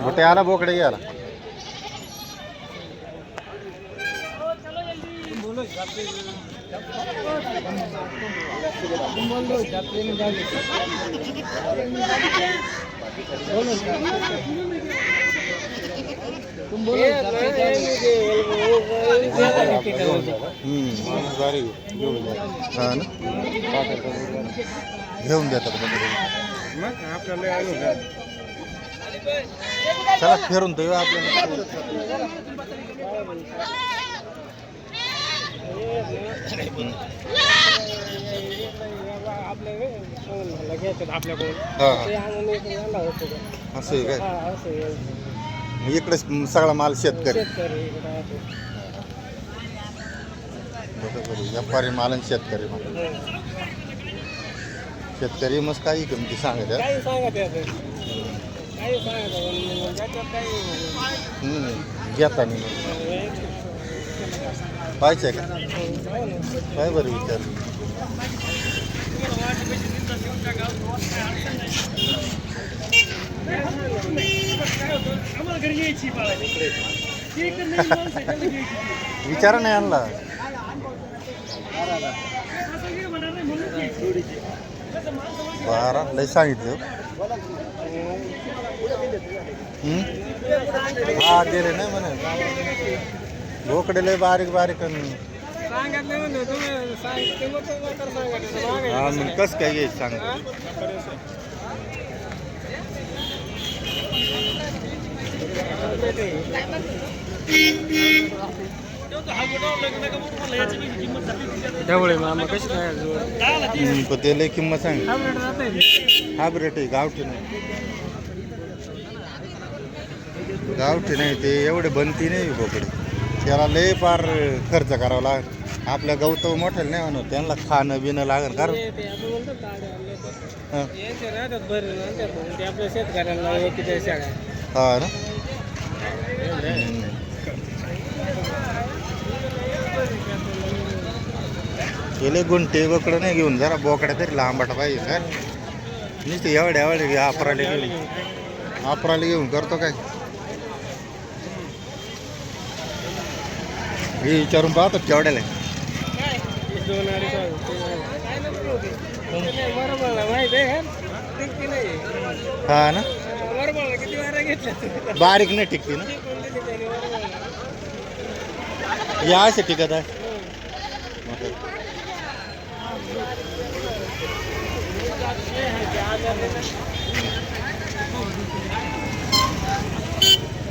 मोठे आला बोकडे घ्यायला हम्म. हा ना घेऊन देतात. चला फिरून येऊ आपल्याला आपल्याकडून असं आहे काय? इकडे सगळा माल शेतकरी. बरोबर आहे. व्यापारी माल आणि शेतकरी माल. शेतकरी मग काही किमती सांगत आहे. काही सांगा त्याचं काही सांगा त्याच्यात काही हम्म. घेताना मग. पाहिजे का? काय बरं विचार? विचारा नाही आणला. बारा लय सांगितलं. हम्म? हा दिले नाही म्हणे. बोकडे लय बारीक बारीक हा मग कसं काय घ्यायचं सांग? मामा कशी हम्म, पण ते लय किंमत सांग. हा रेट आहे गावठी नाही. गावठी नाही ते एवढे बनती नाही बोकडे. त्याला लय पार खर्च करावा लागेल. आपल्या गवत मोठ्याला नाही म्हणून त्यांना खाणं बिणं लागेल. कारण. हा. यांचे गेले गुंटे बोकडं नाही घेऊन जरा बोकड्या तरी लांबाटा पाहिजे काय नुसते एवढ्या एवढ्या आपराले घेऊन आपराले घेऊन करतो काय? हे विचारून पाहतो केवढ्याला. हा ना? बारीक नाही टिकते ना? या सिटी कदा आहे मतलब